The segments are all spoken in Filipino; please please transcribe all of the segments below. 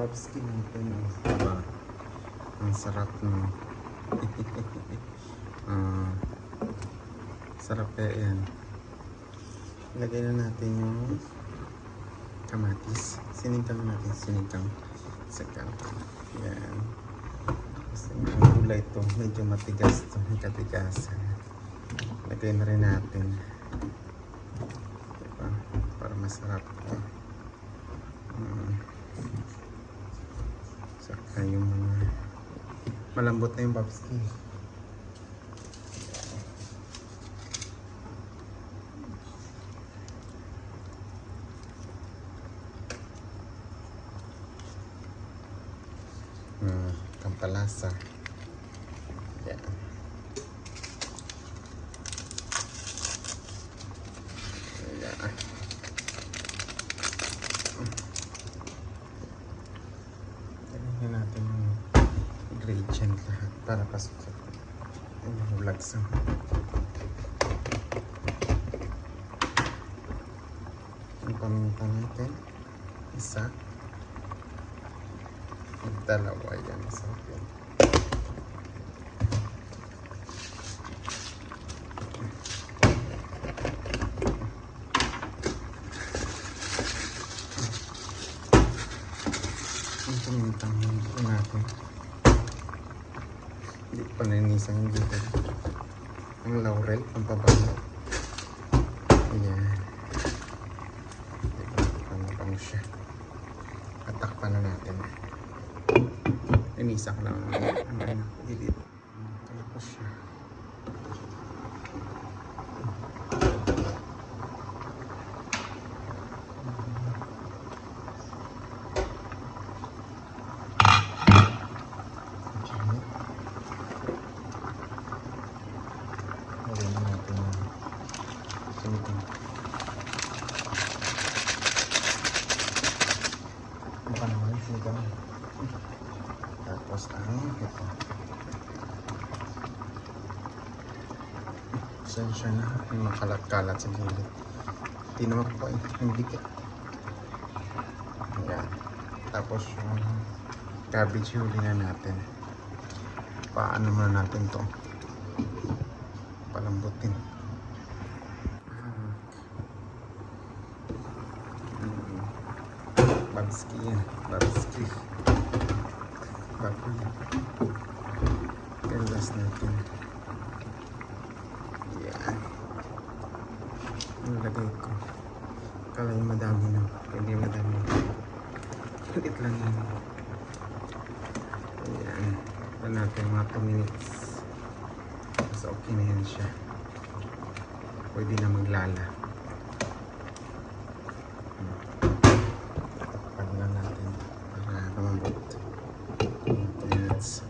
Babski natin. oh. Diba? Ang sarap no. Ah, sarap kaya yan. Lagay na natin yung kamatis. Siningkang natin, siningkang. Saka, yan. Kasi ang gulay to, medyo matigas to, may katigasan. Lagay na rin natin. Diba? Para masarap to. Mm. Saka yung mga malambot na yung babski. Mm, kampalasa. Yan. Yan. Lagyan natin yung ingredient lahat para pasok sa vlog sa yung paminta natin isa. Dalawa yan sa akin pamintang hindi natin hindi pa nanisan yung dito. Ang laurel ang pabango ayan diba pang siya. At takpan na natin. Inisa ko lang ang ang ano, gilid. Tapos siya. Okay. Lagyan na natin yung sinigang. Baka naman sinigang. Tapos ang ito. Sensya na yung makalat-kalat sa gilid. Tinawag ko eh, yung dikit. Ayan. Tapos yung cabbage huli na natin. Paano muna natin to? Palambutin. Mm. Babski yan. Babski. Baboy. Pelas natin. Yan. Ang lagay ko. Kala yung madami na. Hindi madami. Kulit lang yun. Ayan. Ito natin mga 2 minutes. Mas okay na yan siya. Pwede na maglala. Takpan lang natin para lumambot. 2 minutes.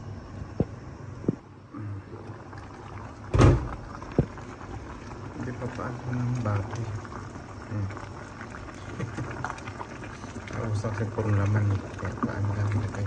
Hindi pa pa ako ng baboy. Hmm. Nausak sa purong laman. Kaya paano lang nilagay